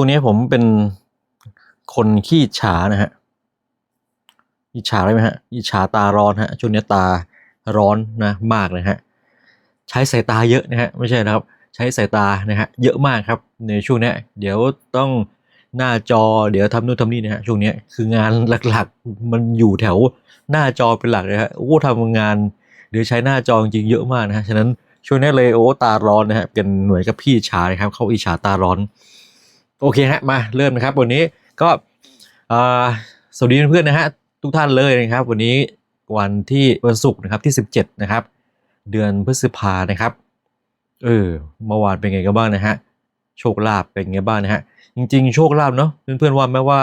ช่วงนี้ผมเป็นคนขี้ฉานะฮะอิจฉาได้ไหมฮะอิจฉาตาร้อนฮะช่วงนี้ตาร้อนนะมากเลยฮะใช้สายตาเยอะนะฮะไม่ใช่นะครับ ใช้สายตานะฮะเยอะมากครับในช่วงนี้เดี๋ยวต้องหน้าจอเดี๋ยวทำนู่นทำนี่นะฮะช่วงนี้คืองานหลักๆ มันอยู่แถวหน้าจอเป็นหลักเลยฮะโอ้ทำงานเดี๋ยวใช้หน้าจอจริงเยอะมากนะฮะฉะนั้นช่วงนี้เลยโอ้ตาร้อนนะฮะเป็นหน่วยกับพี่ฉานะครับ เข้าอิจฉาตาร้อน โอเคฮะมาเริ่มนะครับ วันนี้ก็สวัสดีเพื่อนๆนะฮะทุกท่านเลยนะครับ วันนี้วันที่วันศุกร์นะครับที่ 17 นะครับ เดือนพฤษภานะครับเออเมื่อวานเป็นไงกันบ้างนะฮะโชคลาภเป็นไงบ้างนะฮะจริง ๆ โชคลาภเนาะเพื่อนๆว่าแม้ว่า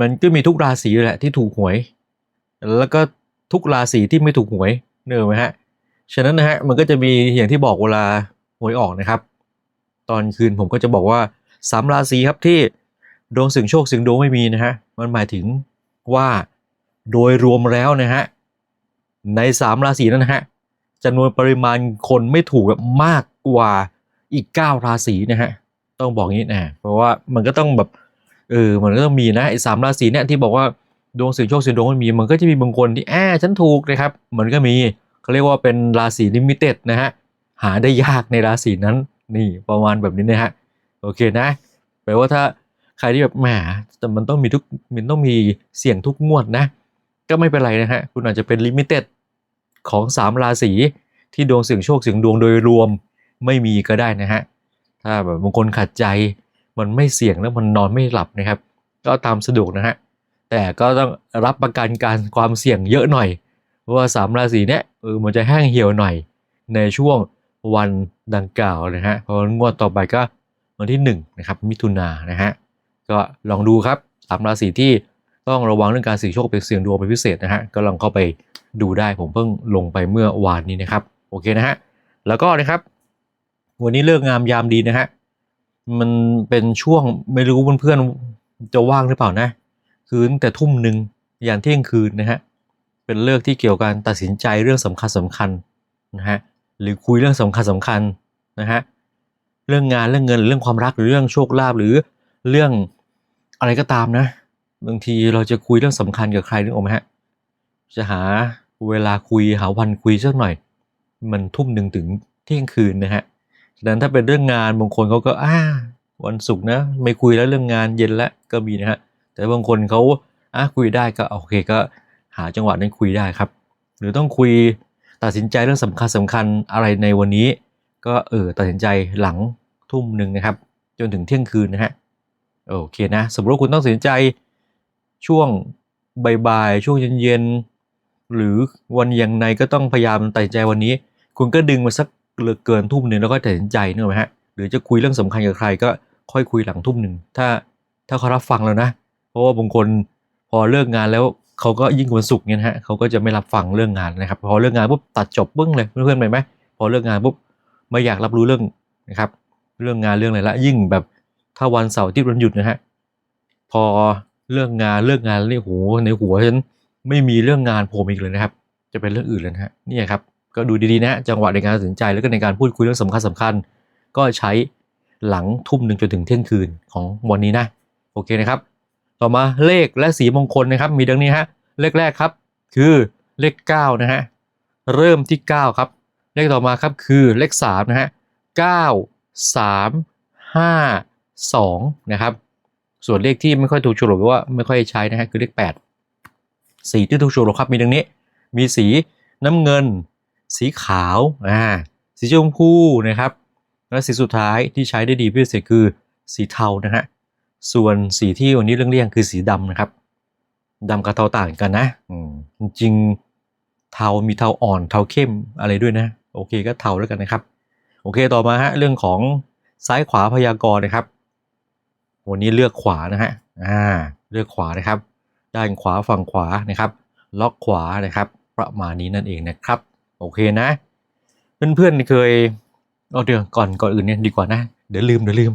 มันก็มีทุกราศีแหละที่ถูกหวย แล้วก็ทุกราศีที่ไม่ถูกหวยเนอะไหมฮะฉะนั้นนะฮะมันก็จะมีอย่างที่บอกเวลาหวยออกนะครับ ตอนคืนผมก็จะบอกว่า สามราศีครับที่ดวงสึงโชคสึงดวงไม่มีนะฮะมันหมายถึงว่าโดยรวมแล้วนะฮะในสามราศีนั้นนะฮะจำนวนปริมาณคนไม่ถูกแบบมากกว่าอีก 9 ราศีนะฮะต้องบอกงี้นะเพราะว่ามันก็ต้องแบบเออมันก็ต้องมีนะไอ้สามราศีเนี่ยที่บอกว่าดวงเสึงโชคเสึงดวงไม่มี มันก็จะมีบางคนที่แอบฉันถูกนะครับ มันก็มีเขาเรียกว่าเป็นราศีลิมิเต็ดนะฮะหาได้ยากในราศีนั้นนี่ประมาณแบบนี้นะฮะ โอเคนะแปลว่าถ้าใครที่แบบแหมแต่มันต้องมีทุกมันต้องมีเสี่ยงทุกงวดนะ ก็ไม่เป็นไรนะฮะ คุณอาจจะเป็นลิมิเต็ดของ 3 ราศีที่ดวงเสี่ยงโชคเสี่ยงดวงโดยรวมไม่มีก็ได้นะฮะ ถ้าแบบบางคนขัดใจมันไม่เสี่ยงแล้วมันนอนไม่หลับนะครับ ก็ตามสะดวกนะฮะ แต่ก็ต้องรับประกันการความเสี่ยงเยอะหน่อยเพราะว่าสามราศีเนี้ยเออมันจะแห้งเหี่ยวหน่อยในช่วงวันดังกล่าวนะฮะเพราะงวดต่อไปก็ วันที่1นะครับมิถุนายนนะฮะก็ลองดูครับสามราศีที่ต้องระวังเรื่องการเสี่ยงโชคเป็นเสี่ยงดวงเป็นพิเศษนะฮะก็ลองเข้าไปดูได้ผมเพิ่งลงไปเมื่อวานนี้นะครับโอเคนะฮะแล้วก็นะครับ วันนี้เลิกงามยามดีนะฮะมันเป็นช่วงไม่รู้เพื่อนๆจะว่างหรือเปล่านะ คือตั้งแต่ทุ่มหนึ่งยันเที่ยงคืนนะฮะเป็นเลิกที่เกี่ยวกับตัดสินใจเรื่องสำคัญสำคัญนะฮะหรือคุยเรื่องสำคัญสำคัญนะฮะ เรื่องงานเรื่องเงิน เรื่องความรักหรือเรื่องโชคลาภหรือเรื่องอะไรก็ตามนะ บางทีเราจะคุยเรื่องสำคัญกับใครนึกออกไหมฮะจะหาเวลาคุยหาวันคุยสักหน่อย มันทุ่มหนึ่งถึงเที่ยงคืนนะฮะฉะนั้นถ้าเป็นเรื่องงานบางคนเขาก็อ่าวันศุกร์นะ ไม่คุยแล้วเรื่องงานเย็นแล้วก็มีนะฮะแต่บางคนเขาอะคุยได้ก็โอเคก็หาจังหวะนั้นคุยได้ครับ หรือต้องคุยตัดสินใจเรื่องสำคัญสำคัญอะไรในวันนี้ ก็เออตัดสินใจหลังทุ่มหนึ่งนะครับ จนถึงเที่ยงคืนนะฮะโอเคนะสมมติว่าคุณต้องตัดสินใจช่วงบ่ายๆช่วงเย็นๆหรือวันยังไงก็ต้องพยายามตัดสินใจวันนี้ คุณก็ดึงมาสักเกือเกินทุ่มหนึ่งแล้วก็ตัดสินใจนึกไหมฮะหรือจะคุยเรื่องสำคัญกับใครก็ค่อยคุยหลังทุ่มหนึ่งถ้าถ้าเขารับฟังแล้วนะ เพราะว่าบางคนพอเลิกงานแล้วเขาก็ยิ่งวันศุกร์เนี่ยฮะเขาก็จะไม่รับฟังเรื่องงานนะครับ พอเลิกงานปุ๊บตัดจบปึ้งเลยเพื่อนๆไปไหมพอเลิกงานปุ๊บ ไม่อยากรับรู้เรื่องนะครับ เรื่องงานเรื่องอะไรละยิ่งแบบถ้าวันเสาร์ที่วันหยุดนะฮะพอเรื่องงานเรื่องงานนี่โหในหัวฉันไม่มีเรื่องงานโผล่อีกเลยนะครับ จะเป็นเรื่องอื่นเลยนะฮะนี่ครับก็ดูดีๆนะจังหวะในการตัดสินใจแล้วก็ในการพูดคุยเรื่องสำคัญสำคัญ ก็ใช้หลังทุ่มหนึ่งจนถึงเที่ยงคืนของวันนี้นะโอเคนะครับ ต่อมาเลขและสีมงคลนะครับ มีดังนี้ฮะเลขแรกครับ คือเลข9นะฮะเริ่มที่ 9 ครับ เลขต่อมาครับคือเลข3นะฮะ9 3 5 2นะครับ ส่วนเลขที่ไม่ค่อยถูกฉลกหรือว่าไม่ค่อยใช้นะฮะคือเลข 8 สีที่ถูกฉลกครับมีดังนี้ มีสีน้ำเงิน สีขาวอ่าสีชมพูนะครับ และสีสุดท้ายที่ใช้ได้ดีพิเศษคือสีเทานะฮะส่วนสีที่วันนี้เรื่องเลี่ยงคือสีดำนะครับดำกับเทาต่างกันนะอืมจริงเทามีเทาอ่อนเทาเข้มอะไรด้วยนะ โอเคก็เทาแล้วกันนะครับ โอเคต่อมาฮะเรื่องของซ้ายขวาพยากรณ์นะครับ วันนี้เลือกขวานะฮะอ่าเลือกขวานะครับ ด้านขวาฝั่งขวานะครับ ล็อกขวานะครับ ประมาณนี้นั่นเองนะครับ โอเคนะ เพื่อนๆเคยเอาเดี๋ยวก่อนก่อนอื่นเนี่ยดีกว่านะ เดี๋ยวลืมเดี๋ยวลืม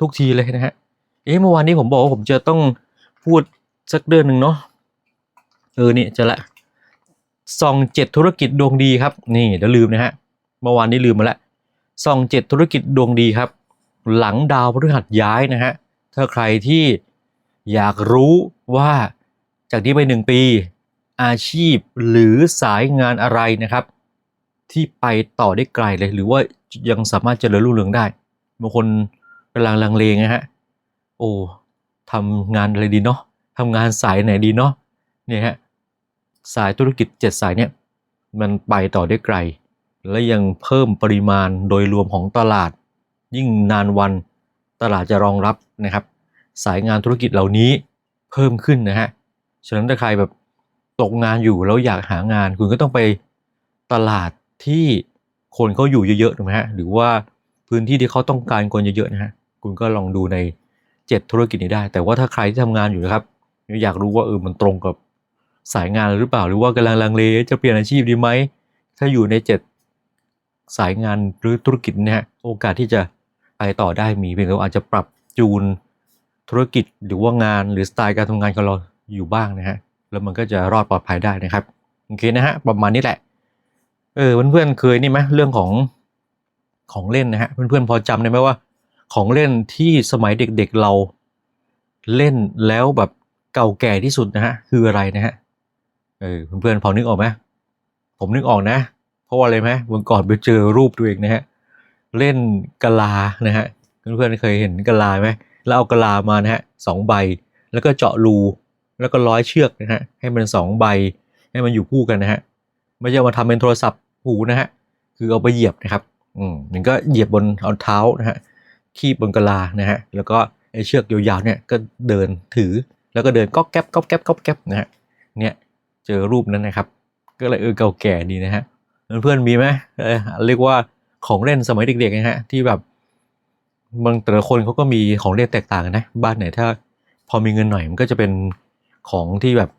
ทุกทีเลยนะฮะเอ๊ะเมื่อวานนี้ผมบอกว่าผมจะต้องพูดสักเดือนหนึ่งเนาะเออเนี่ยจะละ ซองเจ็ดธุรกิจดวงดีครับ นี่เดี๋ยวลืมนะฮะเมื่อวานนี้ลืมมาและซองเจ็ดธุรกิจดวงดีครับ หลังดาวพฤหัสย้ายนะฮะถ้าใครที่อยากรู้ว่าจากนี้ไปหนึ่งปี อาชีพหรือสายงานอะไรนะครับ ที่ไปต่อได้ไกลเลย หรือว่ายังสามารถเจริญรุ่งเรืองได้บางคนกำลังลังเลไงฮะโอ้ทำงานอะไรดีเนาะทำงานสายไหนดีเนาะเนี่ยฮะ สายธุรกิจเจ็ดสายเนี่ยมันไปต่อได้ไกล และยังเพิ่มปริมาณโดยรวมของตลาด ยิ่งนานวันตลาดจะรองรับนะครับ สายงานธุรกิจเหล่านี้เพิ่มขึ้นนะฮะฉะนั้นถ้าใครแบบตกงานอยู่แล้วอยากหางานคุณก็ต้องไปตลาดที่คนเขาอยู่เยอะๆถูกไหมฮะหรือว่าพื้นที่ที่เขาต้องการคนเยอะๆนะฮะคุณก็ลองดูในเจ็ดธุรกิจนี้ได้ แต่ว่าถ้าใครที่ทำงานอยู่นะครับ อยากรู้ว่าเออมันตรงกับ สายงานหรือเปล่าหรือว่ากำลังลังเลจะเปลี่ยนอาชีพดีไหม ถ้าอยู่ในเจ็ดสายงานหรือธุรกิจเนี่ยโอกาสที่จะไปต่อได้มีเพียงแต่ว่าอาจจะปรับจูนธุรกิจหรือว่างานหรือสไตล์การทำงานของเราอยู่บ้างนะฮะแล้วมันก็จะรอดปลอดภัยได้นะครับโอเคนะฮะประมาณนี้แหละเออเพื่อนๆเคยนี่ไหมเรื่องของของเล่นนะฮะเพื่อนๆพอจำได้ไหมว่า ของเล่นที่สมัยเด็กๆเราเล่นแล้วแบบเก่าแก่ที่สุดนะฮะคืออะไรนะฮะ เออเพื่อนๆพอนึกออกไหมผมนึกออกนะ เพราะว่าอะไรไหมวันก่อนไปเจอรูปตัวเองนะฮะเล่นกะลานะฮะเพื่อนๆเคยเห็นกะลาไหมแล้วเอากะลามานะฮะสองใบ แล้วก็เจาะรูแล้วก็ร้อยเชือกนะฮะให้มันสองใบให้มันอยู่คู่กันนะฮะไม่ใช่มาทำเป็นโทรศัพท์หูนะฮะคือเอาไปเหยียบนะครับอืมมันก็เหยียบบนเอาเท้านะฮะคีบบนกะลานะฮะแล้วก็ไอ้เชือกยาวๆเนี่ยก็เดินถือแล้วก็เดินก๊อบแก๊บก๊อบแก๊บก๊อบแก๊บนะฮะเนี่ย เจอรูปนั้นนะครับ ก็เลยเออเก่าแก่ดีนะฮะเพื่อนๆมีไหมเออเรียกว่าของเล่นสมัยเด็กๆนะฮะที่แบบบางแต่ละคนเขาก็มีของเล่นแตกต่างกันนะบ้านไหนถ้าพอมีเงินหน่อยมันก็จะเป็นของที่แบบ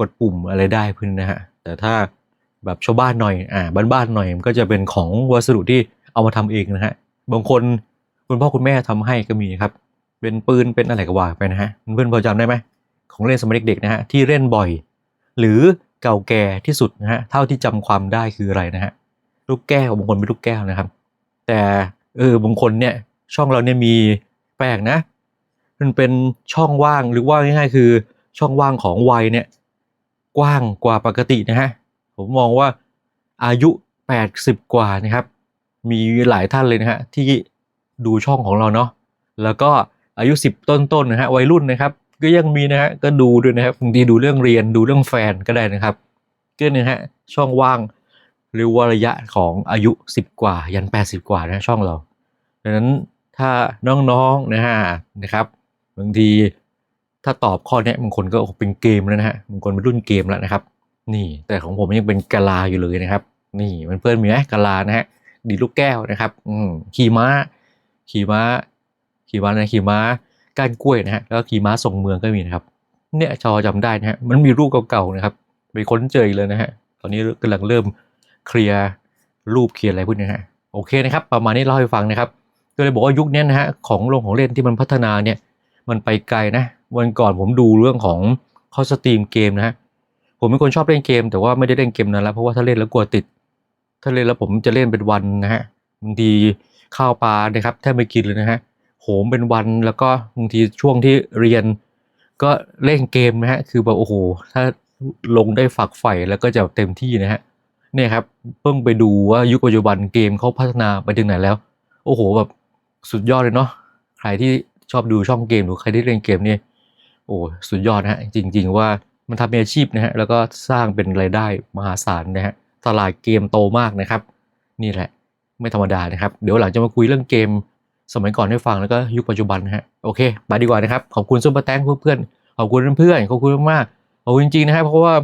กดปุ่มอะไรได้พื้นนะฮะแต่ถ้าแบบชาวบ้านหน่อยอ่าบ้านๆหน่อยมันก็จะเป็นของวัสดุที่เอามาทำเองนะฮะบางคนคุณพ่อคุณแม่ทำให้ก็มีครับ เป็นปืนเป็นอะไรก็ว่าไปนะฮะเพื่อนพอจำได้ไหมของเล่นสมัยเด็กๆนะฮะที่เล่นบ่อย หรือเก่าแก่ที่สุดนะฮะเท่าที่จำความได้คืออะไรนะฮะลูกแก้วบางคนเป็นลูกแก้วนะครับ แต่เออบางคนเนี่ยช่องเราเนี่ยมีแปลกนะ มันเป็นช่องว่างหรือว่าง่ายๆคือช่องว่างของวัยเนี่ยกว้างกว่าปกตินะฮะผมมองว่าอายุ 80 กว่านะครับ มีหลายท่านเลยนะฮะที่ดูช่องของเราเนาะแล้วก็อายุ 10 ต้นๆนะฮะวัยรุ่นนะครับ ก็ยังมีนะฮะก็ดูด้วยนะครับบางทีดูเรื่องเรียนดูเรื่องแฟนก็ได้นะครับก็เนี่ยฮะช่องว่างหรือว่าระยะของอายุ 10 กว่า ยัน 80 กว่านะช่องเราดังนั้นถ้าน้องๆนะฮะนะครับบางทีถ้าตอบข้อนี้บางคนก็เป็นเกมแล้วนะฮะบางคนเป็นรุ่นเกมแล้วนะครับ นี่แต่ของผมยังเป็นกะลาอยู่เลยนะครับ นี่มันเพื่อนมีไหมกะลานะฮะดีลูกแก้วนะครับ อืขี่ม้า ขี่ม้า ขี่ม้านะขี่ม้า ก้านกล้วยนะฮะแล้วก็ขี่ม้าส่งเมืองก็มีนะครับ เนี่ยชอจำได้นะฮะมันมีรูปเก่าๆนะครับ ไปค้นเจออีกเลยนะฮะตอนนี้กำลังเริ่มเคลียร์รูปเคลียร์อะไรพวกนี้นะฮะโอเคนะครับ ประมาณนี้เล่าให้ฟังนะครับก็เลยบอกว่ายุคนี้นะฮะของลงของเล่นที่มันพัฒนาเนี่ยมันไปไกลนะ วันก่อนผมดูเรื่องของเขาสตรีมเกมนะฮะผมเป็นคนชอบเล่นเกม แต่ว่าไม่ได้เล่นเกมนานแล้วเพราะว่าถ้าเล่นแล้วกลัวติด ถ้าเล่นแล้วผมจะเล่นเป็นวันนะฮะบางทีข้าวปลานะครับแทบไม่กินเลยนะฮะ หมเป็นวันแล้วก็บางทีช่วงที่เรียนก็เล่นเกมนะฮะ คือแบบโอ้โห ถ้าลงได้ฝักใฝ่แล้วก็จะเต็มที่นะฮะ เนี่ยครับ เพิ่งไปดูว่ายุคปัจจุบันเกมเขาพัฒนาไปถึงไหนแล้ว โอ้โหแบบสุดยอดเลยเนาะ ใครที่ชอบดูช่องเกมหรือใครที่เล่นเกมเนี่ยโอ้สุดยอดนะฮะ จริง ๆ ว่ามันทำเป็นอาชีพนะฮะ แล้วก็สร้างเป็นรายได้มหาศาลนะฮะ ตลาดเกมโตมากนะครับ นี่แหละ ไม่ธรรมดานะครับ เดี๋ยวหลังจะมาคุยเรื่องเกม สมัยก่อนให้ฟังแล้วก็ยุคปัจจุบันนะฮะโอเคไปดีกว่านะครับ ขอบคุณซุปเปอร์แตงเพื่อนๆขอบคุณเพื่อนๆขอบคุณมากๆขอบคุณจริงๆนะครับเพราะว่า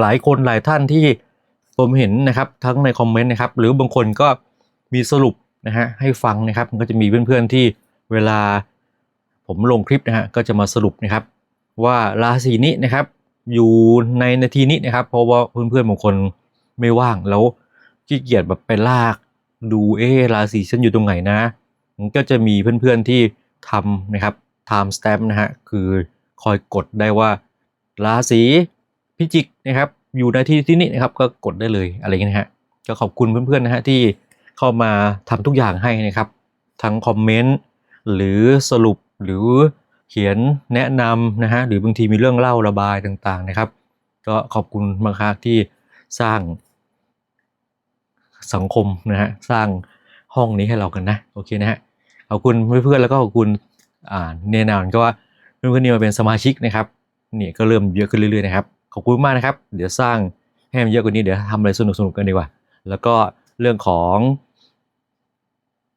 หลายคนหลายท่านที่ผมเห็นนะครับทั้งในคอมเมนต์นะครับหรือบางคนก็มีสรุปนะฮะให้ฟังนะครับมันก็จะมีเพื่อนๆที่เวลาผมลงคลิปนะฮะก็จะมาสรุปนะครับว่าราศีนี้นะครับอยู่ในนาทีนี้นะครับ เพราะว่าเพื่อนๆบางคนไม่ว่างแล้วขี้เกียจแบบไปลากดูเออราศีฉันอยู่ตรงไหนนะ ก็จะมีเพื่อนๆที่ทำนะครับ time stamp นะฮะคือคอยกดได้ว่าราศีพิจิกนะครับ อยู่ในที่ที่นี้นะครับก็กดได้เลยอะไรเงี้ยนะฮะก็ขอบคุณเพื่อนๆนะฮะที่เข้ามาทำทุกอย่างให้นะครับ ทั้งคอมเมนต์หรือสรุปหรือเขียนแนะนำนะฮะหรือบางทีมีเรื่องเล่าระบายต่างๆนะครับ ก็ขอบคุณมากครับที่สร้างสังคมนะฮะสร้าง ห้องนี้ให้เรากันนะโอเคนะฮะขอบคุณเพื่อนๆแล้วก็ขอบคุณอ่าแน่นอนก็ว่าเพื่อนๆนี่มาเป็นสมาชิกนะครับนี่ก็เริ่มเยอะขึ้นเรื่อยๆนะครับขอบคุณมากนะครับ เดี๋ยวสร้างให้มันเยอะกว่านี้เดี๋ยวทำอะไรสนุกๆกันดีกว่า แล้วก็เรื่องของ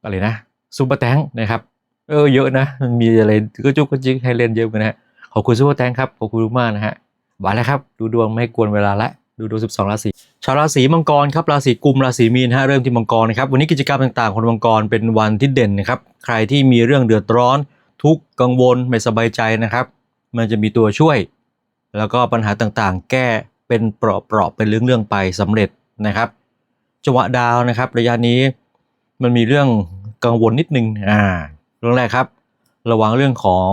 อะไรนะซูเปอร์แตงนะครับเออเยอะนะมันมีอะไรก็จุกก็จิกให้เล่นเยอะกันนะฮะขอบคุณซูเปอร์แตงครับขอบคุณมากนะฮะบายแล้วครับ ดูดวงไม่กวนเวลาละ ดูดวง12 ราศี ชาวราศีมังกรครับ ราศีกุม ราศีมีนฮะ เริ่มที่มังกรนะครับ วันนี้กิจกรรมต่างๆ ของมังกรเป็นวันที่เด่นนะครับ ใครที่มีเรื่องเดือดร้อน ทุกข์กังวล ไม่สบายใจนะครับ มันจะมีตัวช่วย แล้วก็ปัญหาต่างๆ แก้เป็นเปราะๆเป็นเรื่องๆไปสำเร็จนะครับ จังหวะดาวนะครับ ระยะนี้มันมีเรื่องกังวลนิดนึง อ่า เรื่องแรกครับ ระวังเรื่องของ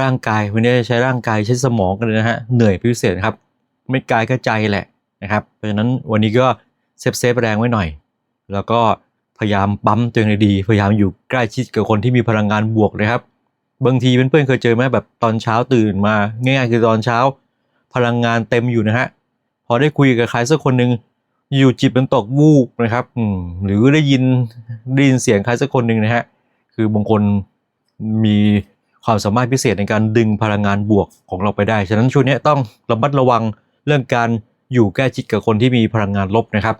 ร่างกาย วันนี้ใช้ร่างกายใช้สมองกันเลยนะฮะ เหนื่อยพิเศษครับ ไม่กายก็ใจแหละ นะครับเพราะฉะนั้นวันนี้ก็เซฟเซฟแรงไว้หน่อย แล้วก็พยายามปั๊มตัวเองให้ดี พยายามอยู่ใกล้ชิดกับคนที่มีพลังงานบวกนะครับ บางทีเพื่อนๆเคยเจอไหมแบบตอนเช้าตื่นมาง่ายๆคือตอนเช้า พลังงานเต็มอยู่นะฮะพอได้คุยกับใครสักคนหนึ่งอยู่จิตมันตกวูบนะครับหรือได้ยินได้ยินเสียงใครสักคนหนึ่งนะฮะคือบางคนมีความสามารถพิเศษในการดึงพลังงานบวกของเราไปได้ ฉะนั้นช่วงนี้ต้องระมัดระวังเรื่องการ อยู่ใกล้ชิดกับคนที่มีพลังงานลบนะครับ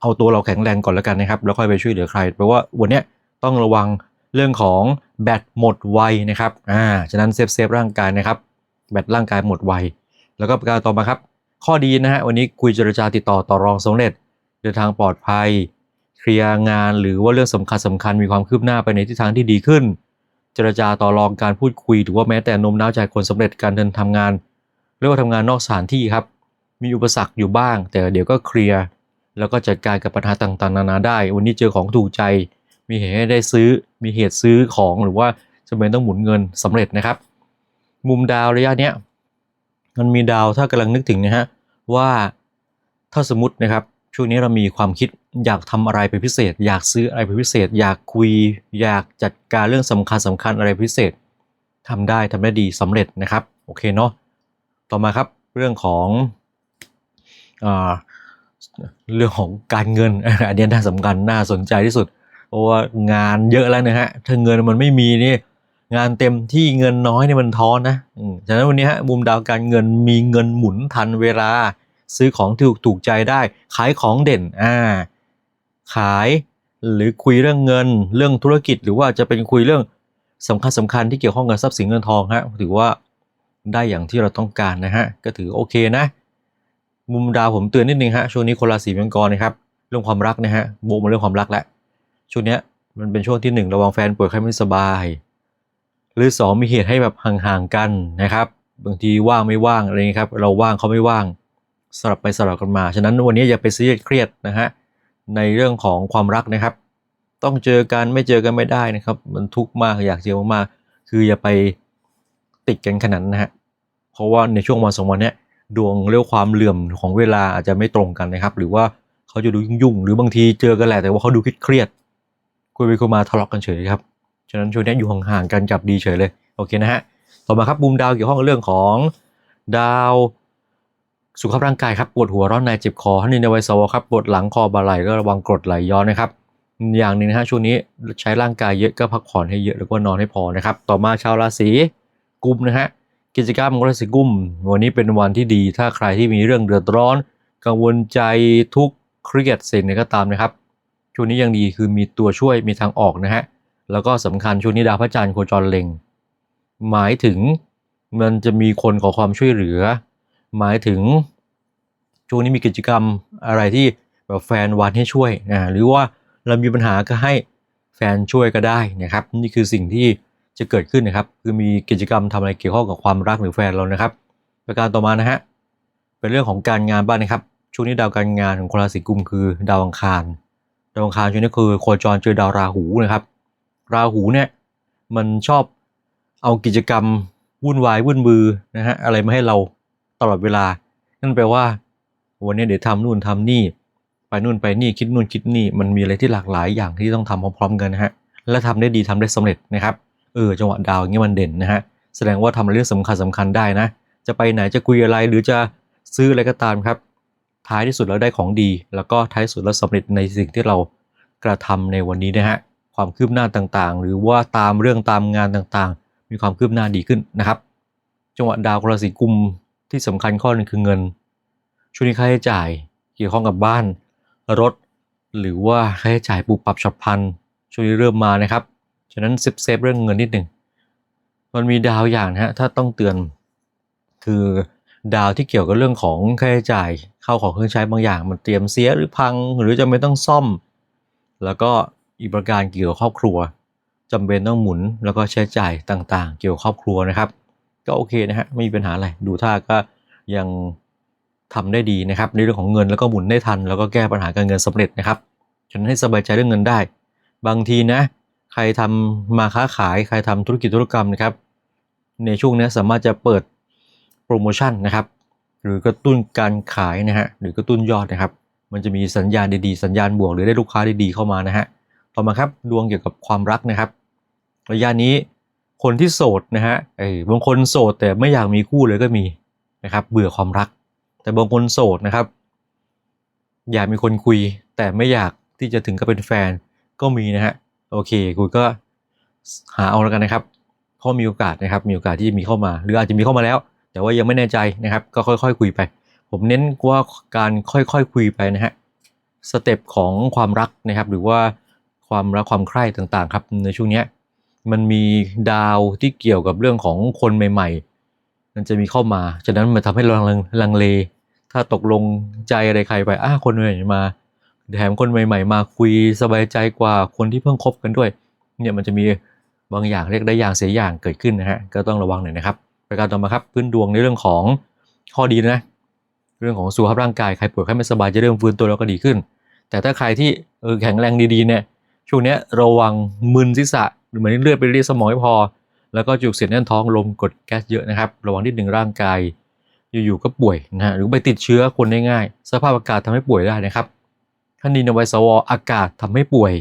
เอาตัวเราแข็งแรงก่อนแล้วกันนะครับ แล้วค่อยไปช่วยเหลือใครแปลว่าวันนี้ต้องระวังเรื่องของแบตหมดไวนะครับอ่าฉะนั้นเซฟเซฟร่างกายนะครับ แบตร่างกายหมดไว แล้วก็ประการต่อมาครับ ข้อดีนะฮะวันนี้คุยเจรจาติดต่อต่อรองสำเร็จ เดินทางปลอดภัย เคลียร์งานหรือว่าเรื่องสำคัญสำคัญมีความคืบหน้าไปในทิศทางที่ดีขึ้น เจรจาต่อรองการพูดคุยหรือว่าแม้แต่นมน้าวใจคนสำเร็จการเดินทำงานเรียกว่าทำงานนอกสถานที่ครับ มีอุปสรรคอยู่บ้าง แต่เดี๋ยวก็เคลียร์แล้วก็จัดการกับปัญหาต่างๆ นานาได้ วันนี้เจอของถูกใจ มีเหตุให้ได้ซื้อ มีเหตุซื้อของหรือว่าจำเป็นต้องหมุนเงินสำเร็จนะครับ มุมดาวระยะเนี้ยมันมีดาวถ้ากำลังนึกถึงนะฮะว่าถ้าสมมตินะครับช่วงนี้เรามีความคิดอยากทำอะไรเป็นพิเศษ อยากซื้ออะไรเป็นพิเศษ อยากคุย อยากจัดการเรื่องสำคัญสำคัญอะไรพิเศษทำได้ทำได้ดีสำเร็จนะครับ โอเคเนาะต่อมาครับเรื่องของ เรื่องของการเงินอันนี้น่าสำคัญน่าสนใจที่สุด เพราะว่างานเยอะแล้วนะฮะถ้าเงินมันไม่มีนี่งานเต็มที่เงินน้อยนี่มันท้อนะฉะนั้นวันนี้ฮะมุมดาวการเงินมีเงินหมุนทันเวลา ซื้อของถูกถูกใจได้ ขายของเด่นอ่าขายหรือคุยเรื่องเงินเรื่องธุรกิจ หรือว่าจะเป็นคุยเรื่องสำคัญสำคัญที่เกี่ยวข้องกับทรัพย์สินเงินทองฮะถือว่าได้อย่างที่เราต้องการนะฮะก็ถือโอเคนะ มุมดาวผมเตือนนิดนึงฮะช่วงนี้คนราศีมังกรนะครับเรื่องความรักนะฮะโบมาเรื่องความรักแล้วช่วงเนี้ยมันเป็นช่วงที่หนึ่งระวังแฟนป่วยไข้ไม่สบาย หรือสองมีเหตุให้แบบห่างๆกันนะครับบางทีว่างไม่ว่างอะไรเงี้ยครับเราว่างเขาไม่ว่างสลับไปสลับกันมาฉะนั้นวันนี้อย่าไปซีเรียสเครียดนะฮะในเรื่องของความรักนะครับ ต้องเจอกันไม่เจอกันไม่ได้นะครับ มันทุกข์มากอยากเจอมากๆคืออย่าไปติดกันขนาดนั้นนะฮะเพราะว่าในช่วงวันสองวันเนี้ย ดวงเรียกความเหลื่อมของเวลาอาจจะไม่ตรงกันนะครับ หรือว่าเขาจะดูยุ่งๆหรือบางทีเจอกันแหละแต่ว่าเขาดูเครียดคุยไปคุยมาทะเลาะกันเฉยครับฉะนั้นช่วงนี้อยู่ห่างๆกันจับดีเฉยเลยโอเคนะฮะต่อมาครับมุมดาวเกี่ยวข้องกับเรื่องของดาวสุขภาพร่างกายครับปวดหัวร้อนในเจ็บคอท่านนี้ในวัยสาวครับปวดหลังคอบ่าไหล่ก็ระวังกรดไหลย้อนนะครับ อย่างหนึ่งนะฮะช่วงนี้ใช้ร่างกายเยอะก็พักผ่อนให้เยอะแล้วก็นอนให้พอนะครับ ต่อมาชาวราศีกุมนะฮะ กิจกรรมของราศีกุมวันนี้เป็นวันที่ดีถ้าใครที่มีเรื่องเดือดร้อน กังวลใจทุกเครียดสิ่งใดก็ตามนะครับช่วงนี้ยังดีคือมีตัวช่วยมีทางออกนะฮะแล้วก็สำคัญช่วงนี้ดาวพระจันทร์โคจรเล็ง หมายถึงมันจะมีคนขอความช่วยเหลือ หมายถึงช่วงนี้มีกิจกรรมอะไรที่แบบแฟนวันให้ช่วยนะหรือว่าเรามีปัญหาก็ให้แฟนช่วยก็ได้นะครับ นี่คือสิ่งที่ จะเกิดขึ้นนะครับ คือมีกิจกรรมทำอะไรเกี่ยวข้องกับความรักหรือแฟนเรานะครับ ประการต่อมานะฮะเป็นเรื่องของการงานบ้างนะครับ ช่วงนี้ดาวการงานของคนราศีกุมคือดาวอังคาร ดาวอังคารช่วงนี้คือโคจรเจอดาวราหูนะครับ ราหูเนี่ยมันชอบเอากิจกรรมวุ่นวายวุ่นมือนะฮะอะไรมาให้เราตลอดเวลา นั่นแปลว่า วันนี้เดี๋ยวทำนู่นทำนี่ไปนู่นไปนี่คิดนู่นคิดนี่มันมีอะไรที่หลากหลายอย่างที่ต้องทำพร้อมๆกันนะฮะและทำได้ดีทำได้สำเร็จนะครับ เออจังหวะดาวอย่างเงี้ยมันเด่นนะฮะแสดงว่าทำเรื่องสำคัญสำคัญได้นะ จะไปไหนจะคุยอะไรหรือจะซื้ออะไรก็ตามครับ ท้ายที่สุดแล้วได้ของดี แล้วก็ท้ายสุดแล้วสำเร็จในสิ่งที่เรากระทำในวันนี้นะฮะความคืบหน้าต่างๆ หรือว่าตามเรื่องตามงานต่างๆ มีความคืบหน้าดีขึ้นนะครับ จังหวะดาวกราศีกุมที่สำคัญข้อหนึงคือเงิน ช่วงนี้ค่าใช้จ่ายเกี่ยวข้องกับบ้าน รถ หรือว่าค่าใช้จ่ายปูปรับฉับพลันช่วงนี้เริ่มมานะครับ ฉะนั้นเซฟเซฟเรื่องเงินนิดหนึ่งมันมีดาวอย่างนะฮะถ้าต้องเตือน คือดาวที่เกี่ยวกับเรื่องของค่าใช้จ่ายเข้าของเครื่องใช้บางอย่าง มันเตรียมเสียหรือพังหรือจะไม่ต้องซ่อม แล้วก็อีกประการเกี่ยวกับครอบครัวจำเป็นต้องหมุนแล้วก็ใช้จ่ายต่างๆ เกี่ยวกับครอบครัวนะครับ ก็โอเคนะฮะไม่มีปัญหาอะไรดูท่าก็ยังทำได้ดีนะครับ ในเรื่องของเงินแล้วก็หมุนได้ทัน แล้วก็แก้ปัญหาการเงินสำเร็จนะครับ ฉะนั้นให้สบายใจเรื่องเงินได้ บางทีนะ ใครทำมาค้าขายใครทำธุรกิจธุรกรรมนะครับ ในช่วงนี้สามารถจะเปิดโปรโมชั่นนะครับ หรือกระตุ้นการขายนะฮะหรือกระตุ้นยอดนะครับ มันจะมีสัญญาณดีๆ สัญญาณบวกหรือได้ลูกค้าดีๆเข้ามานะฮะต่อมาครับดวงเกี่ยวกับความรักนะครับระยะนี้คนที่โสดนะฮะเออบางคนโสดแต่ไม่อยากมีคู่เลยก็มีนะครับเบื่อความรัก แต่บางคนโสดนะครับ อยากมีคนคุยแต่ไม่อยากที่จะถึงกับเป็นแฟนก็มีนะฮะ โอเค คุณก็หาเอาแล้วกันนะครับเพราะมีโอกาสนะครับ มีโอกาสที่จะมีเข้ามา หรืออาจจะมีเข้ามาแล้ว แต่ว่ายังไม่แน่ใจนะครับ ก็ค่อยๆคุยไป ผมเน้นว่าการค่อยๆคุยไปนะฮะสเต็ปของความรักนะครับ หรือว่าความรักความใคร่ต่างๆ ครับในช่วงนี้มันมีดาวที่เกี่ยวกับเรื่องของคนใหม่ ๆ มันจะมีเข้ามา ฉะนั้นมันทำให้เราลังลังเล ถ้าตกลงใจอะไรใครไปอ้าคนใหม่มา แถมคนใหม่ ๆ มาคุยสบายใจกว่าคนที่เพิ่งคบกันด้วย เนี่ยมันจะมีบางอย่างเรียกได้อย่างเสียอย่างเกิดขึ้นนะฮะก็ต้องระวังหน่อยนะครับ ประการต่อมาครับพื้นดวงในเรื่องของข้อดีนะ เรื่องของสุขภาพร่างกายใครป่วยใครไม่สบายจะเริ่มฟื้นตัวแล้วก็ดีขึ้น แต่ถ้าใครที่เออแข็งแรงดีๆเนี่ยช่วงนี้ระวังมึนศีรษะหรือเหมือนเลือดไปเรียสมองไม่พอ แล้วก็จุกเสียดแน่นท้องลมกดแก๊สเยอะนะครับ ระวังนิดหนึ่งร่างกายอยู่ๆก็ป่วยนะฮะหรือไปติดเชื้อคนได้ง่ายสภาพอากาศทำให้ป่วยได้นะครับ ท่านดินเอาไว้สวอากาศทำให้ป่วย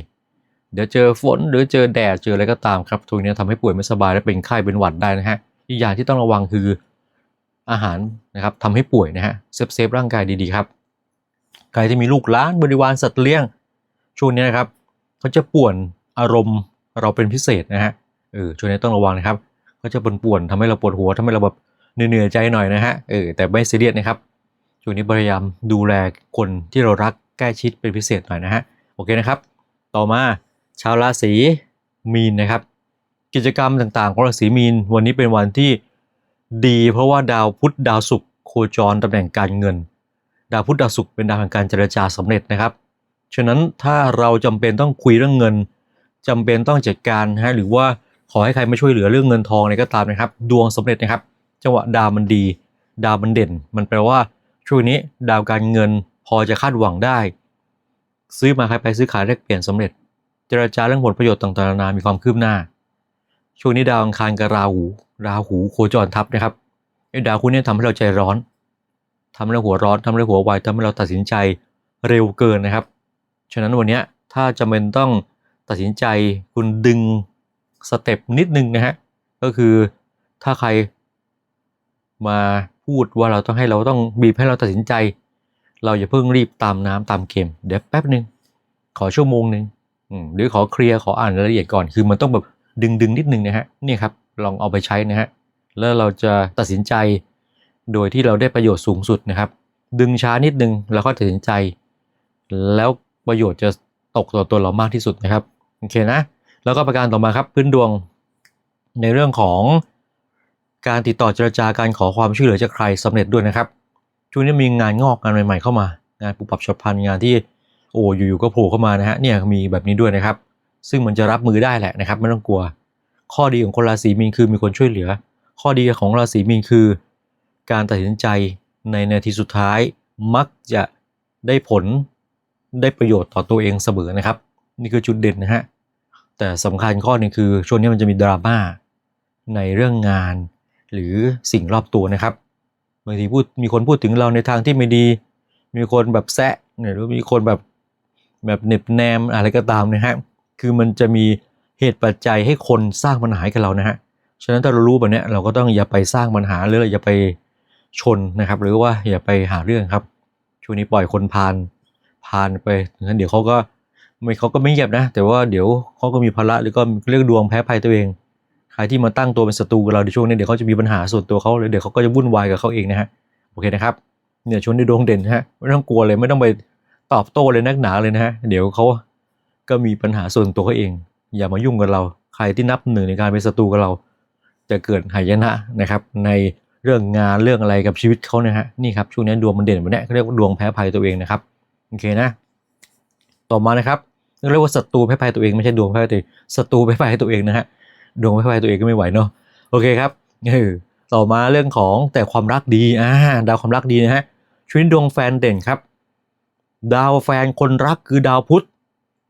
เดี๋ยวเจอฝนหรือเจอแดดเจออะไรก็ตามครับทุกนี้ทำให้ป่วยไม่สบายและเป็นไข้เป็นหวัดได้นะฮะอีกอย่างที่ต้องระวังคืออาหารนะครับทำให้ป่วยนะฮะเซฟเซฟร่างกายดีๆครับใครที่มีลูกหลานบริวารสัตว์เลี้ยงช่วงนี้นะครับเขาจะป่วนอารมณ์เราเป็นพิเศษนะฮะเออช่วงนี้ต้องระวังนะครับเขาจะป่วนป่วนๆทำให้เราปวดหัวทำให้เราแบบเหนื่อยๆใจหน่อยนะฮะเออแต่ไม่ซีเรียสนะครับช่วงนี้พยายามดูแลคนที่เรารัก ใกล้ชิดเป็นพิเศษหน่อยนะฮะโอเคนะครับ ต่อมาชาวราศีมีนนะครับ กิจกรรมต่างๆของราศีมีน วันนี้เป็นวันที่ดีเพราะว่าดาวพุธดาวศุกร์โคจรตำแหน่งการเงิน ดาวพุธดาวศุกร์เป็นดาวแห่งการเจรจาสำเร็จนะครับ ฉะนั้นถ้าเราจำเป็นต้องคุยเรื่องเงินจำเป็นต้องจัดการนะฮะหรือว่าขอให้ใครมาช่วยเหลือเรื่องเงินทองอะไรก็ตามนะครับ ดวงสำเร็จนะครับ จังหวะดาวมันดี ดาวมันเด่น มันแปลว่าช่วงนี้ดาวการเงิน อจะคาดหวังได้ ซื้อมาใครไปซื้อขายแลกเปลี่ยนสำเร็จ เจรจาเรื่องผลประโยชน์ต่างๆนานามีความคืบหน้า ช่วงนี้ดาวอังคารกับราหู ราหูโคจรทับนะครับไอ้ดาวคู่นี้ทำให้เราใจร้อนทำให้เราหัวร้อนทำให้เราหัวไวทำให้เราตัดสินใจเร็วเกินนะครับ ฉะนั้นวันนี้ถ้าจำเป็นต้องตัดสินใจคุณดึงสเต็ปนิดนึงนะฮะ ก็คือถ้าใครมาพูดว่าเราต้องให้เราต้องบีบให้เราตัดสินใจ เราอย่าเพิ่งรีบตามน้ำตามเกมเดี๋ยวแป๊บหนึ่งขอชั่วโมงหนึ่งหรือขอเคลียร์ขออ่านรายละเอียดก่อนคือมันต้องแบบดึงดึงนิดนึงนะฮะนี่ครับลองเอาไปใช้นะฮะแล้วเราจะตัดสินใจโดยที่เราได้ประโยชน์สูงสุดนะครับ ดึงช้านิดนึงแล้วก็ตัดสินใจ แล้วประโยชน์จะตกต่อตัวเรามากที่สุดนะครับโอเคนะ แล้วก็ประการต่อมาครับพื้นดวงในเรื่องของการติดต่อเจรจาการขอความช่วยเหลือจากใครสำเร็จด้วยนะครับ ช่วงนี้มีงานงอกงานใหม่ๆเข้ามางานปุบปับฉับพลันงานที่โอ้อยู่ๆก็โผล่เข้ามานะฮะเนี่ยมีแบบนี้ด้วยนะครับ ซึ่งมันจะรับมือได้แหละนะครับ ไม่ต้องกลัว ข้อดีของคนราศีมีนคือมีคนช่วยเหลือ ข้อดีของราศีมีนคือ การตัดสินใจในนาทีสุดท้ายมักจะได้ผลได้ประโยชน์ต่อตัวเองเสมอนะครับ นี่คือจุดเด่นนะฮะแต่สำคัญข้อนึงคือช่วงนี้มันจะมีดราม่าในเรื่องงานหรือสิ่งรอบตัวนะครับ บางทีพูดมีคนพูดถึงเราในทางที่ไม่ดี มีคนแบบแซะหรือมีคนแบบแบบเน็บแนมอะไรก็ตามนะฮะคือมันจะมีเหตุปัจจัยให้คนสร้างปัญหาให้กับเรานะฮะฉะนั้นถ้าเรารู้แบบนี้เราก็ต้องอย่าไปสร้างปัญหาหรืออย่าไปชนนะครับ หรือว่าอย่าไปหาเรื่องครับช่วงนี้ปล่อยคนพานพานไปงั้นเดี๋ยวเขาก็ไม่เขาก็ไม่เงียบนะ แต่ว่าเดี๋ยวเขาก็มีภาระหรือก็เรื่องดวงแพ้ภัยตัวเอง ใครที่มาตั้งตัวเป็นศัตรูกับเราในช่วงนี้เดี๋ยวเขาจะมีปัญหาส่วนตัวเขาเลยเดี๋ยวเขาก็จะวุ่นวายกับเขาเองนะฮะโอเคนะครับเนี่ยชวงนี้ดวงเด่นฮะไม่ต้องกลัวเลยไม่ต้องไปตอบโต้เลยนักหนาเลยนะฮะเดี๋ยวเขาก็มีปัญหาส่วนตัวเขาเอง อย่ามายุ่งกับเรา ใครที่นับหนึ่งในการเป็นศัตรูกับเรา จะเกิดหายนะนะครับในเรื่องงานเรื่องอะไรกับชีวิตเขานะฮะนี่ครับช่วงนี้ดวงมันเด่นแบบเนี้ยเขาเรียกว่าดวงแพ้ภัยตัวเองนะครับโอเคนะ ต่อมานะครับเรียกว่าศัตรูแพ้ภัยตัวเองไม่ใช่ดวงแพ้ภัยตัวเองศัตรูแพ้ภัยตัวเองนะฮะ ดวงแพ้ภัยตัวเองก็ไม่ไหวเนาะโอเคครับต่อมาเรื่องของแต่ความรักดีอ่าดาวความรักดีนะฮะช่วงนี้ดวงแฟนเด่นครับ ดาวแฟนคนรักคือดาวพุธ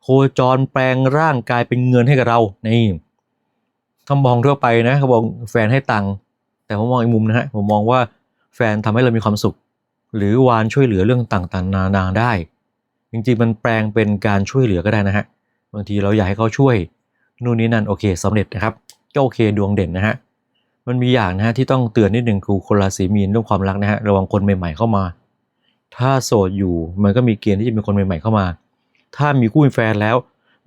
โคจรแปลงร่างกายเป็นเงินให้กับเรานี่ถ้ามองทั่วไปนะเขาบอกแฟนให้ตังค์แต่ผมมองอีกมุมนะฮะผมมองว่าแฟนทำให้เรามีความสุข หรือวานช่วยเหลือเรื่องต่างๆ นานาได้ จริงๆมันแปลงเป็นการช่วยเหลือก็ได้นะฮะบางทีเราอยากให้เขาช่วย นู่นนี่นั่นโอเคสำเร็จนะครับก็โอเคดวงเด่นนะฮะมันมีอย่างนะฮะที่ต้องเตือนนิดหนึ่งคือคนราศีมีนเรื่องความรักนะฮะระวังคนใหม่ๆเข้ามา ถ้าโสดอยู่มันก็มีเกณฑ์ที่จะมีคนใหม่ๆเข้ามา ถ้ามีคู่มีแฟนแล้ว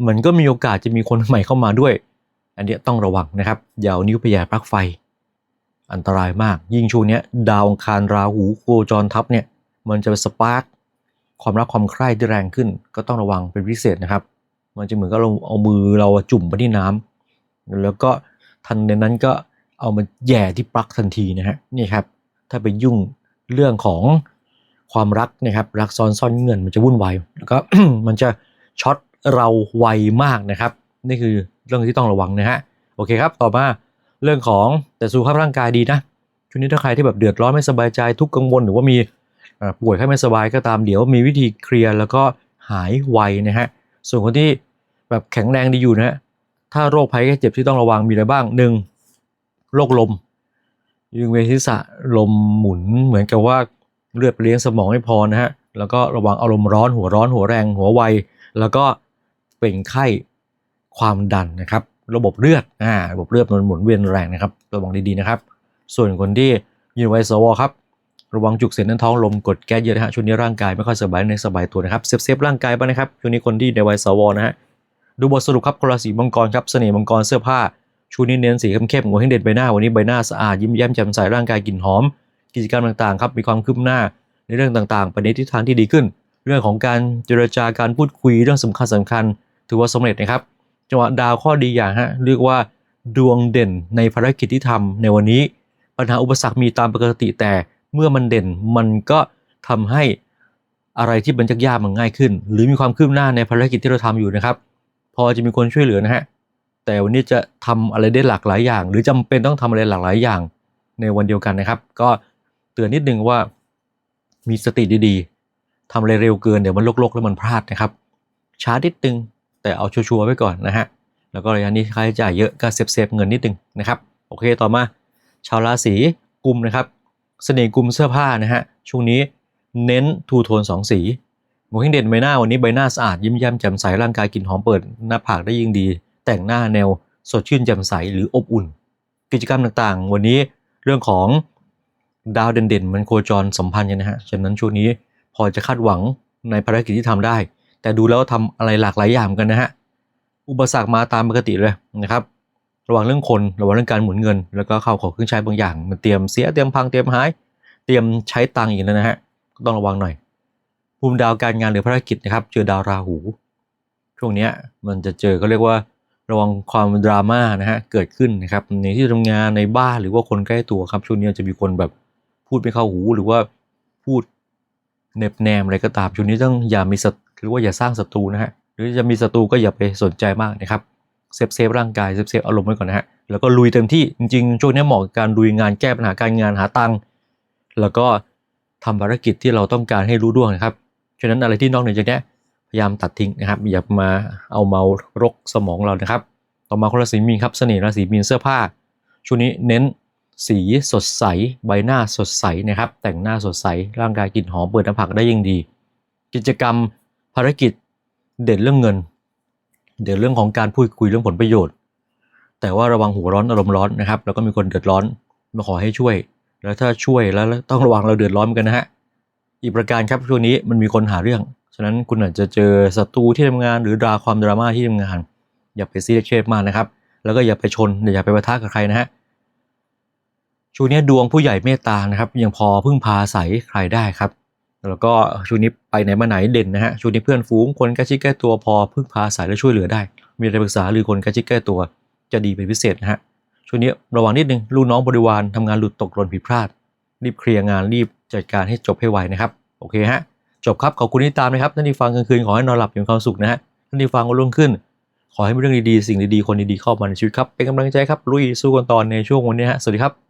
มันก็มีโอกาสจะมีคนใหม่เข้ามาด้วย อันนี้ต้องระวังนะครับอย่าเอานิ้วไปแย่ปลั๊กไฟ อันตรายมาก ยิ่งช่วงนี้ดาวองคารราหูโคจรทับเนี่ยมันจะสปาร์กความรักความใคร่ที่แรงขึ้น ก็ต้องระวังเป็นพิเศษนะครับ มันจะเหมือนกับเราเอามือเราจุ่มไปที่น้ำแล้วก็ทันในนั้นก็เอามันแย่ที่ปลั๊กทันทีนะฮะนี่ครับ ถ้าไปยุ่งเรื่องของความรักนะครับ รักซ้อนซ่อนเงินมันจะวุ่นวายแล้วก็มันจะช็อตเราไวมากนะครับ นี่คือเรื่องที่ต้องระวังนะฮะโอเคครับ ต่อมาเรื่องของแต่สุขภาพร่างกายดีนะช่วงนี้ถ้าใครที่แบบเดือดร้อนไม่สบายใจทุกข์กังวลหรือว่ามีป่วยไข้ไม่สบายก็ตามเดี๋ยวมีวิธีเคลียร์แล้วก็หายไวนะฮะ ส่วนคนที่แบบแข็งแรงดีอยู่นะฮะถ้าโรคภัยแค่เจ็บที่ต้องระวังมีอะไรบ้างหนึ่งโรคลมยึงเวียนศีรษะลมหมุนเหมือนกับว่าเลือดไปเลี้ยงสมองไม่พอนะฮะแล้วก็ระวังอารมณ์ร้อนหัวร้อนหัวแรงหัวไว แล้วก็เป็นไข้ความดันนะครับ ระบบเลือดอ่าระบบเลือดมันหมุนเวียนแรงนะครับระวังดีๆนะครับ ส่วนคนที่อยู่ในวัยสวครับ ระวังจุกเสียดแน่นท้องลมกดแก๊สเยอะนะฮะช่วงนี้ร่างกายไม่ค่อยสบายในสบายตัวนะครับเซฟเซฟร่างกายบ้างนะครับช่วงนี้คนที่ในวัยสวนะฮะดูบทสรุปครับคนราศีมังกรครับเสน่ห์มังกรเสื้อผ้าช่วงนี้เน้นสีเข้มๆหัวให้เด่นใบหน้าวันนี้ใบหน้าสะอาดยิ้มแย้มแจ่มใสร่างกายกลิ่นหอม กิจกรรมต่างๆครับมีความคืบหน้าในเรื่องต่างๆ ไปในทิศทางที่ดีขึ้น เรื่องของการเจรจาการพูดคุยเรื่องสำคัญสำคัญ ถือว่าสำเร็จนะครับจังหวะดาวข้อดีอย่างฮะเรียกว่าดวงเด่นในภารกิจที่ทำในวันนี้ ปัญหาอุปสรรคมีตามปกติแต่ เมื่อมันเด่นมันก็ทำให้อะไรที่มันยากๆมันง่ายขึ้น หรือมีความคืบหน้าในภารกิจที่เราทำอยู่นะครับ พอจะมีคนช่วยเหลือนะฮะแต่วันนี้จะทำอะไรได้หลากหลายอย่าง หรือจำเป็นต้องทำอะไรหลากหลายอย่างในวันเดียวกันนะครับ ก็เตือนนิดนึงว่ามีสติดีๆทำอะไรเร็วเกินเดี๋ยวมันลกๆ แล้วมันพลาดนะครับ ช้านิดนึงแต่เอาชัวร์ๆไว้ก่อนนะฮะแล้วก็ระยะนี้ค่าใช้จ่ายเยอะก็เซฟเซฟๆเงินนิดนึงนะครับ โอเคต่อมา ชาวราศีกุมนะครับ เสน่ห์กลุ่มเสื้อผ้านะฮะช่วงนี้เน้นทูโทนสองสีหมวกให้เด่นใบหน้าวันนี้ใบหน้าสะอาดยิ้มแย้มแจ่มใสร่างกายกลิ่นหอมเปิดหน้าผากได้ยิ่งดี แต่งหน้าแนวสดชื่นแจ่มใสหรืออบอุ่น กิจกรรมต่างๆ วันนี้เรื่องของดาวเด่นๆ มันโคจรสัมพันธ์กันนะฮะฉะนั้นช่วงนี้พอจะคาดหวังในภารกิจที่ทำได้ แต่ดูแล้วทำอะไรหลากหลายอย่างกันนะฮะอุปสรรคมาตามปกติเลยนะครับ ระวังเรื่องคน ระวังเรื่องการหมุนเงิน แล้วก็เข้าของเครื่องใช้บางอย่าง มันเตรียมเสีย เตรียมพัง เตรียมหาย เตรียมใช้ตังค์อีกแล้วนะฮะ ก็ต้องระวังหน่อยภูมิดาวการงานหรือภารกิจนะครับ เจอดาวราหู ช่วงนี้มันจะเจอเขาเรียกว่า ระวังความดราม่านะฮะ เกิดขึ้นนะครับ ในที่ทำงาน ในบ้าน หรือว่าคนใกล้ตัวครับ ช่วงนี้จะมีคนแบบพูดไม่เข้าหู หรือว่าพูดเน็บแนมอะไรก็ตาม ช่วงนี้ต้องอย่ามีศัตรูหรือว่าอย่าสร้างศัตรูนะฮะ หรือจะมีศัตรูก็อย่าไปสนใจมากนะครับ เซฟเซฟร่างกายเซฟเซฟอารมณ์ไว้ก่อนนะฮะแล้วก็ลุยเต็มที่จริงๆช่วงนี้เหมาะกับการลุยงานแก้ปัญหาการงานหาตังค์แล้วก็ทำภารกิจที่เราต้องการให้รู้ด้วงนะครับฉะนั้นอะไรที่นอกเหนือจากนี้พยายามตัดทิ้งนะครับ อย่ามาเอาเมารกสมองเรานะครับ ต่อมาคนราศีมีนครับเสน่ห์ราศีมีนเสื้อผ้าช่วงนี้เน้นสีสดใส ใบหน้าสดใสนะครับ แต่งหน้าสดใสร่างกายกลิ่นหอมเปิดหน้าผากได้ยิ่งดี กิจกรรมภารกิจเด่นเรื่องเงิน เดี๋ยวเรื่องของการพูดคุยเรื่องผลประโยชน์ แต่ว่าระวังหัวร้อนอารมณ์ร้อนนะครับ แล้วก็มีคนเดือดร้อนมาขอให้ช่วย แล้วถ้าช่วยแล้วต้องระวังเราเดือดร้อนเหมือนกันนะฮะอีกประการครับช่วงนี้มันมีคนหาเรื่อง ฉะนั้นคุณอาจจะเจอศัตรูที่ทำงานหรือดราความดราม่าที่ทำงาน อย่าไปซีเรียสเครียดมากนะครับ แล้วก็อย่าไปชนอย่าไปปะทะกับใครนะฮะช่วงนี้ดวงผู้ใหญ่เมตตานะครับ ยังพอพึ่งพาอาศัยใครได้ครับ แล้วก็ช่วงนี้ไปไหนมาไหนเด่นนะฮะช่วงนี้เพื่อนฝูงคนใกล้ชิดใกล้ตัวพอพึ่งพาอายและช่วยเหลือได้ มีอะไรปรึกษาหรือคนใกล้ชิดใกล้ตัว จะดีเป็นพิเศษนะฮะช่วงนี้ระวังนิดนึงลูกน้องบริวารทำงานหลุดตกหล่นผิดพลาด รีบเคลียร์งานรีบจัดการให้จบให้ไวนะครับโอเคฮะจบครับขอบคุณที่ตามนะครับท่านที่ฟังกลางคืนขอให้นอนหลับอย่างมีความสุขนะฮะท่านที่ฟังวันรุ่งขึ้น ขอให้มีเรื่องดีๆสิ่งดีๆคนดีๆเข้ามาในชีวิตครับเป็นกำลังใจครับลุยสู้กันตอนในช่วงวันนี้ฮะสวัสดีครับ